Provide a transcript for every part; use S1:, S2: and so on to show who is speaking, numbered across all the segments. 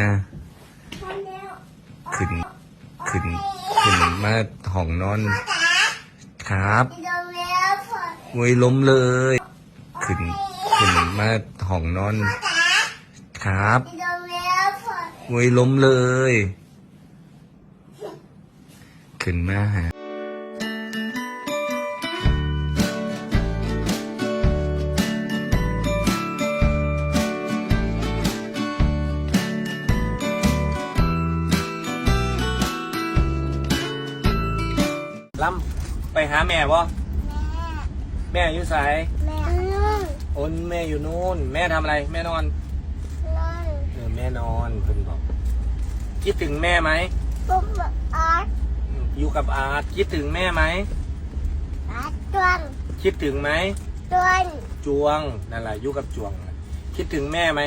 S1: อะขึ้นขึ้นขึ้นมาห้องนอน ครับมวยล้มเลยขึ้นขึ้นมาห้องนอน ครับมวยล้มเลย ขึ้นมาหา ล้ำไปหาแม่บ่แม่อยู่ไสายโอนแม่อยู่นู่น แม่ทำอะไร แม่นอนเออแม่นอนเพิ่นบอกคิดถึงแม่ไหมอยู่กับอาร์ตคิดถึงแม่ไหมคิดถึงไหมจวงนั่นแหละอยู่กับจวงคิดถึงแม่ไหม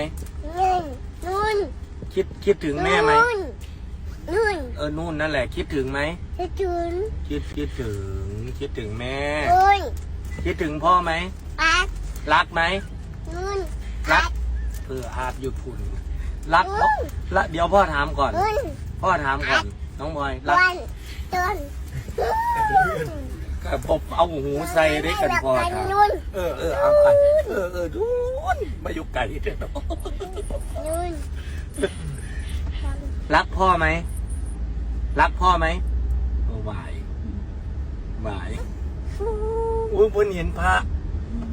S1: คิดคิดถึงแม่ไหมเออนู่นนั่นแหละคิดถึงไหมคิดคิดถึง คิดถึงแม่คิดถึงพ่อไหมรักไหมรักเอออาจหยุดพุ่นรักพ่อละเดี๋ยวพ่อถามก่อนพ่อถามก่อน น้องบอยรักกับผมเอาหูใส่ได้กันพอถามเออเออเอาไปเออเออดูนมาอยู่ไกลเด้อรักพ่อไหม รักพ่อไหมเออไหวไหวอุ้ยเพิ่นเห็นพระ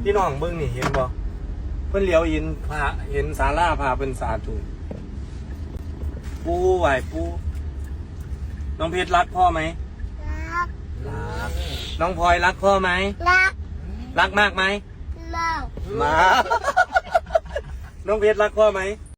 S1: พี่น้องเบิ่งนี่เห็นบ่เพิ่นเหลียวเห็นพระเห็นศาลาพระเป็นสาธุปูไหวปูน้องเพชรรักพ่อไหมรักน้องพลอยรักพ่อไหมรักมากไหมมากน้องเพชรรักพ่อไหม